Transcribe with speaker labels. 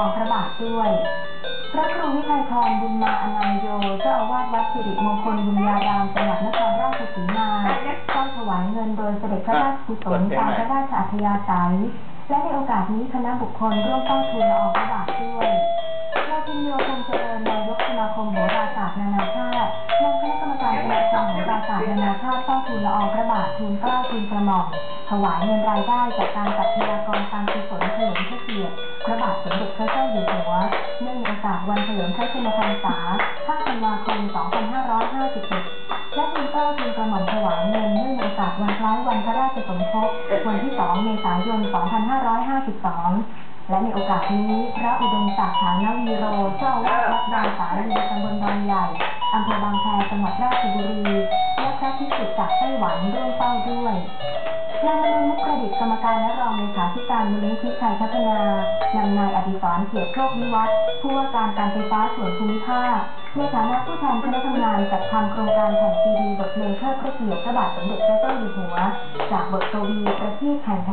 Speaker 1: ของพระบาทด้วย พระครูวิไทยทรบุญมาอนันโยเจ้าอาวาสวัดสิริมงคลบุญญารามจังหวัดนครราชสีมาก็ถวายเงินโดยเสด็จพระราชกุศลตามพระราชอัธยาศัย และในโอกาสนี้คณะบุคคลร่วมเฝ้าทูลละอองพระบาทด้วยนายพิญโยคงเจริญนายกสมาคมโหราศาสตร์นานาชาตินำคณะกรรมการสมาคมโหราศาสตร์นานาชาติเฝ้าทูลละอองพระบาททูลเกล้าทูลกระหม่อมถวายเงินรายได้จากการจัดพยากรณ์การกุศลเฉลิมพระเกียรติ พระบาทสมเด็จพระเจ้าอยู่หัว เนื่องในโอกาสวันเฉลิมพระชนมพรรษา5ธันวาคม 2551และทูลเกล้าทูลกระหม่อมถวายเงินเนื่องในโอกาสวันคล้ายวันพระราชสมภพวันที่ 2 เมษายน 2552 และในโอกาสนี้ พระอุดมศักดิ์ฐานวีโร เจ้าวาสวัดดอนสาลีตำบลดอนใหญ่อำเภอบางแพจังหวัดราชบุรี และพระภิกษุจากไต้หวันร่วมเฝ้าด้วยนายมนุมุขประดิษฐ์กรรมการและรองเลขาธิการมูลนิธิชัยพัฒนา นำนายอดิศรเกียรติโชควิวัฒน์ผู้ว่าการการไฟฟ้าส่วนภูมิภาคในฐานะผู้แทนคณะทำงานจัดทำโครงการแผ่นซีดีบทเพลงเทิดพระเกียรติพระบาทสมเด็จพระเจ้าอยู่หัว จากบทกวีประทีปแห่งแผ่น